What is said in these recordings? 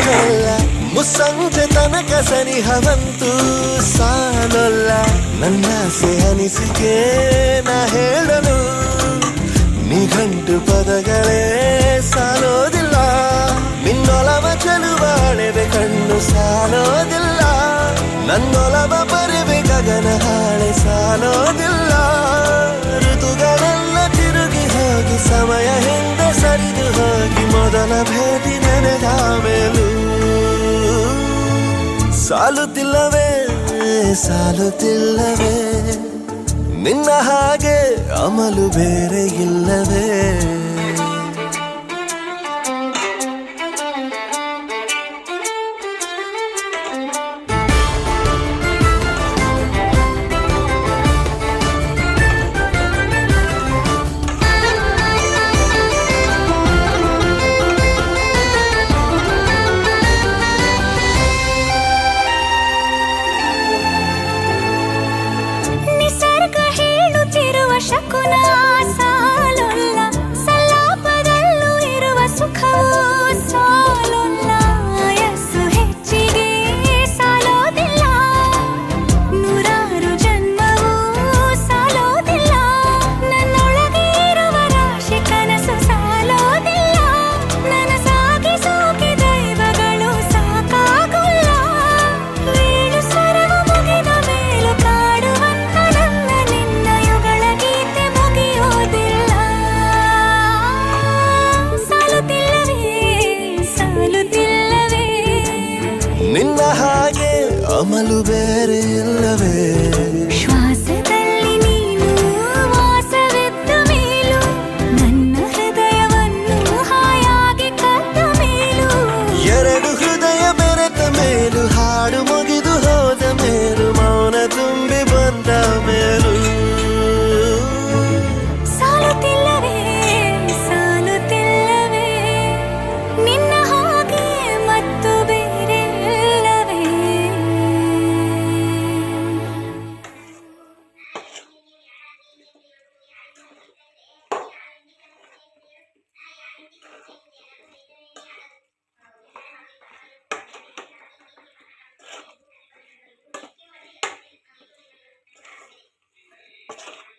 ಸಾಲೋಲ್ಲ. ಮುಸ್ಸಂಜೆ ತನಕ ಸನಿಹವಂತೂ ಸಾಲೊಲ್ಲ. ನನ್ನ ಅನಿಸಿಕೆ ನಾ ಹೇಳಲು. ನಿಘಂಟು ಪದಗಳೇ ಸಾಲೋದಿಲ್ಲ. ನಿನ್ನೊಲವ ಚೆಲುವಾಳೆವೆ ಕಣ್ಣು ಸಾಲೋದಿಲ್ಲ. ನನ್ನೊಲವ ಬರೆವೆ ಗಗನ ಹಾಳೆ ಸಾಲೋದಿಲ್ಲ. ಸಾಲುತ್ತಿಲ್ಲವೇ ಸಾಲುತ್ತಿಲ್ಲವೇ ನಿನ್ನ ಹಾಗೆ ಅಮಲು ಬೇರೆ ಇಲ್ಲವೇ. you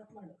ಡ್ರಾಪ್ ಮಾಡು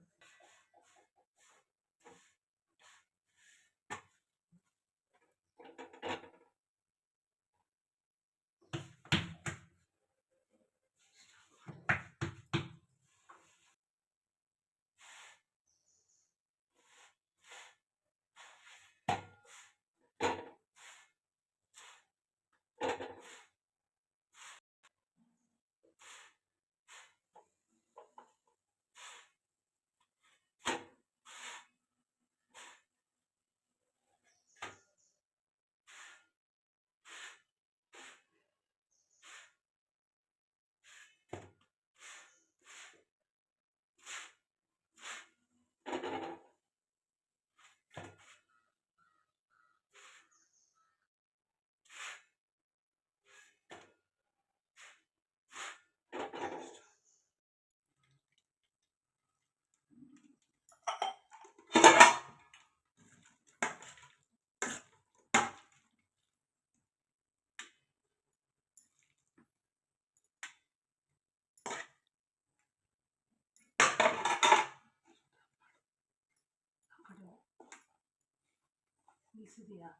第四点啊，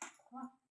好。